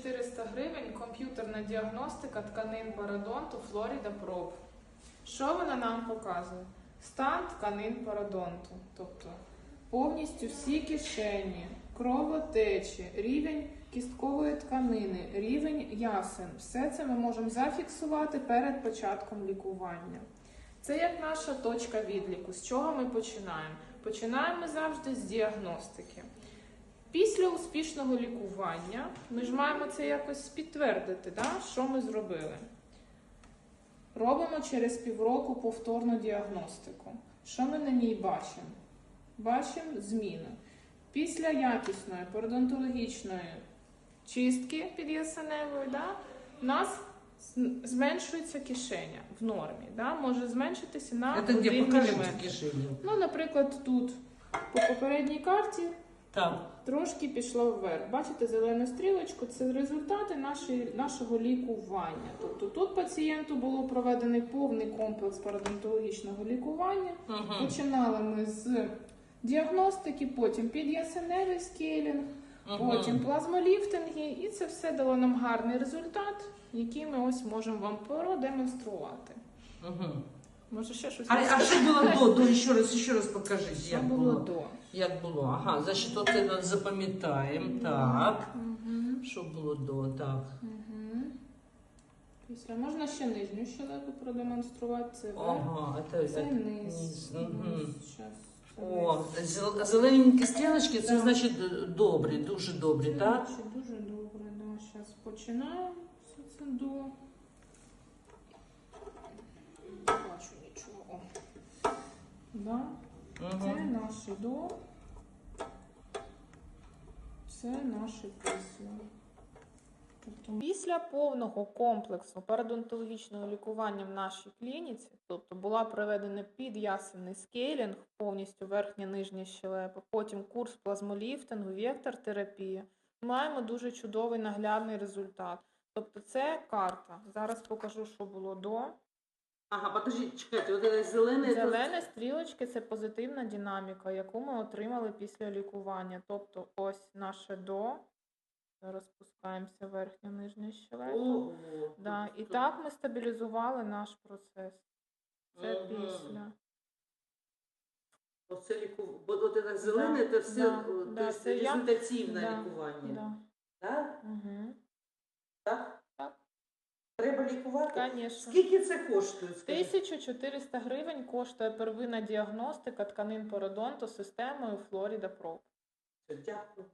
1400 гривень комп'ютерна діагностика тканин пародонту Florida Probe. Що вона нам показує? Стан тканин пародонту. Тобто повністю всі кишені, кровотечі, рівень кісткової тканини, рівень ясен. Все це ми можемо зафіксувати перед початком лікування. Це як наша точка відліку. З чого ми починаємо? Починаємо ми завжди з діагностики. Після успішного лікування ми ж маємо це якось підтвердити, да? що ми зробили. Робимо через півроку повторну діагностику. Що ми на ній бачимо? Бачимо зміни. Після якісної пародонтологічної чистки під'ясеневої, да, у нас зменшується кишеня в нормі. Да? Може зменшитися на Это где? 1 Покажите мм. Ну, наприклад, тут по попередній карті Там. трошки пішло вверх. Бачите зелену стрілочку? Це результати нашої, нашого лікування. Тобто тут пацієнту було проведений повний комплекс парадонтологічного лікування. Угу. Починали ми з діагностики, потім під'ясеневий скейлінг, потім плазмоліфтинги, і це все дало нам гарний результат, який ми ось можемо вам продемонструвати. Угу. Може ще щось А, а що було до? До ще раз, ще раз покажіть, Що як було до? Як було? Ага, значить, оце нас запам'ятаємо. Так. Угу. Що було до? Так. Угу. Після можна ще нижню щелепу продемонструвати. Це верх, Ага, це, це це низ. Низ. Щас. О, зел- зелененькі стрілочки, це Так. значить е, добрі, дуже добрі, так? Це Дуже добре, да. Зараз починаємо все це до. Да. Це Угу. наші до. Це наші після. Тобто після повного комплексу парадонтологічного лікування в нашій клініці, тобто була проведена під'ясенний скейлінг, повністю верхня нижня щелепа, потім курс плазмоліфтингу, вектор-терапія, маємо дуже чудовий наглядний результат. Тобто це карта. Зараз покажу, що було до. Ага, подождіть, чекайте, от це зелене. Зелені стрілочки це позитивна динаміка, яку ми отримали після лікування. Тобто ось наше до. Зараз спускаємося верхня нижня щелепа. Да. І так ми стабілізували наш процес. Це Мгм. після. Оце ліку... Бо от це зелене, Да, це все да, о, да, це есть я- да, лікування. Да. Так? Угу. Так? Так. Лікувати? Звісно. Скільки це коштує? скажіть? 1400 гривень коштує первинна діагностика тканин пародонту системою Florida Pro. Дякую.